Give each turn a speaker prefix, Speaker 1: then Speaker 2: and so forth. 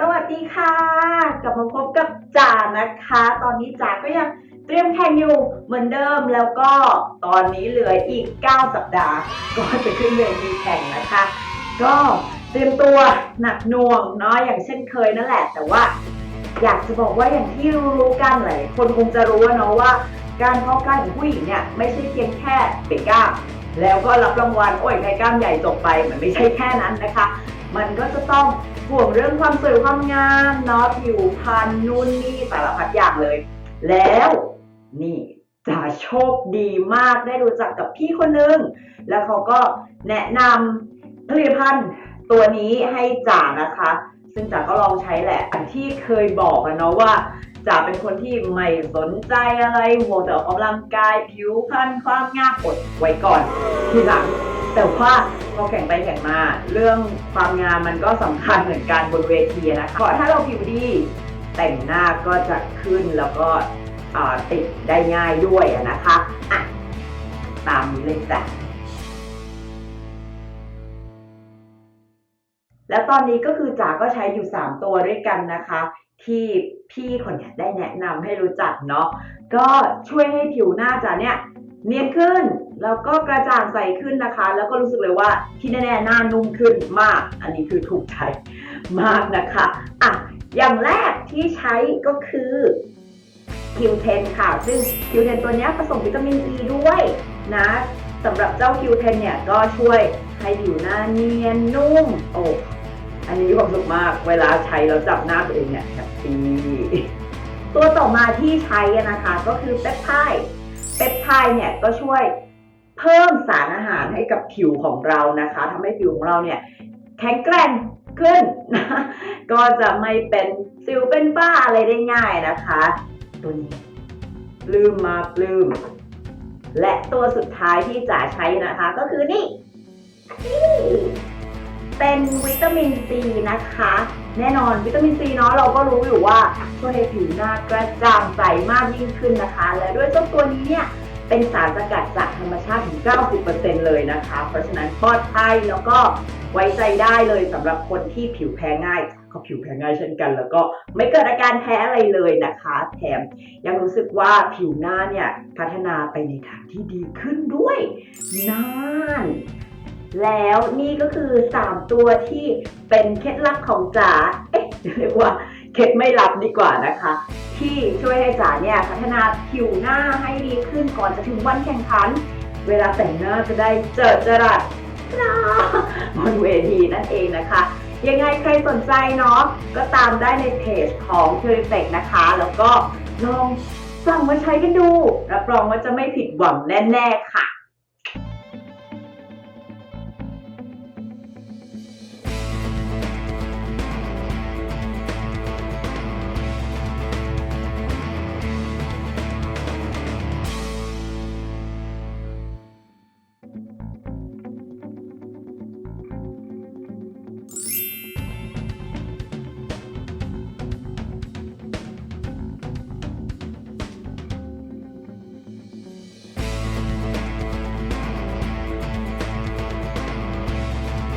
Speaker 1: สวัสดีค่ะ กลับมาพบกับจ่านะคะ ตอนนี้จ่าก็ยังเตรียมแข่งอยู่เหมือนเดิมแล้วก็ตอนนี้เหลืออีก 9 สัปดาห์ก็จะขึ้นเวทีแข่งนะคะ ก็เตรียมตัวหนักหน่วงเนาะอย่างเช่นเคยนั่นแหละ แต่ว่า อยากจะบอกว่าอย่างที่รู้กันหลายคนคงจะรู้ว่าเนาะว่า การเพาะกายของผู้หญิงเนี่ยไม่ใช่เพียงแค่เป่งกล้ามแล้วก็รับรางวัลโอ้ยใครกล้ามใหญ่จบไปมันไม่ใช่แค่นั้นนะคะ มันก็จะต้องห่วงเรื่องความสวยความงามเนาะผิวพรรณนู่นนี่สารพัดอย่างเลย แล้วนี่จ่าโชคดีมากได้รู้จักกับพี่คนนึง แล้วเขาก็แนะนำผลิตภัณฑ์ตัวนี้ให้จ่านะคะ ซึ่งจ่าก็ลองใช้แหละ อันที่เคยบอกอะเนาะว่าจ่าเป็นคนที่ไม่สนใจอะไรห่วงแต่ออกกำลังกายผิวพรรณความงามอดไว้ก่อน ทีหลัง แต่ว่าพอแข่งไปแข่งมา เรื่องความงามมันก็สำคัญเหมือนกันบนเวทีนะคะเพราะถ้าเราผิวดีแต่งหน้าก็จะขึ้นแล้วก็ติดได้ง่ายด้วยนะคะอะตามนี้เลยจ้ะแล้วตอนนี้ก็คือจ๋าก็ใช้อยู่ 3 ตัวด้วยกันนะคะ ที่พี่คนนี้ได้แนะนำให้รู้จักเนาะก็ช่วยให้ผิวหน้าจ๋าเนี่ย เนียนขึ้น แล้วก็กระจ่างใสขึ้นนะคะ แล้วก็รู้สึกเลยว่าที่แน่ๆหน้านุ่มขึ้นมาก อันนี้คือถูกใจมากนะคะอะอย่างแรกที่ใช้ก็คือ Q10 ค่ะ ซึ่ง Q10 ตัวนี้ผสมวิตามิน E ด้วยนะสำหรับเจ้า Q10 เทนเนี่ยก็ช่วยให้ผิวหน้าเนียนนุ่ม โอ้ อันนี้มีความสุขมาก เวลาใช้แล้วจับหน้าตัวเองเนี่ยแฮปปี้ ตัวต่อมาที่ใช้นะคะก็คือเปปไทด์ เปปไทด์เนี่ยก็ช่วยเพิ่มสารอาหารให้กับผิวของเรานะคะทำให้ผิวของเราเนี่ยแข็งแกร่งขึ้นนะก็จะไม่เป็นสิวเป็นฝ้าอะไรได้ง่ายนะคะตัวนี้ปลืมมาปลืม และตัวสุดท้ายที่จ๋าใช้นะคะก็คือนี่นี่ เป็นวิตามินซีนะคะ แน่นอนวิตามินซีเนาะเราก็รู้อยู่ว่าช่วยให้ผิวหน้ากระจ่างใสมากยิ่งขึ้นนะคะ และด้วยเจ้าตัวนี้เนี่ยเป็นสารสกัดจากธรรมชาติถึง 90%เลยนะคะ เพราะฉะนั้นปลอดภัยแล้วก็ไว้ใจได้เลยสำหรับคนที่ผิวแพ้ง่ายก็ผิวแพ้ง่ายเช่นกัน แล้วก็ไม่เกิดอาการแพ้อะไรเลยนะคะ แถมยังรู้สึกว่าผิวหน้าเนี่ยพัฒนาไปในทางที่ดีขึ้นด้วยนาน แล้วนี่ก็คือ 3 ตัวที่เป็นเคล็ดลับของจ๋าเอ๊ะเรียกว่าเคล็ดไม่ลับดีกว่านะคะ ที่ช่วยให้จ๋าเนี่ยพัฒนาผิวหน้าให้ดีขึ้นก่อนจะถึงวันแข่งขัน เวลาแต่งหน้าจะได้เจิดจรัสบนเวทีนั่นเองนะคะ ยังไงใครสนใจเนาะก็ตามได้ในเพจของ p u r i f e c t นะคะ แล้วก็ลองสั่งมาใช้กันดูรับรองว่าจะไม่ผิดหวังแน่ ๆ ค่ะ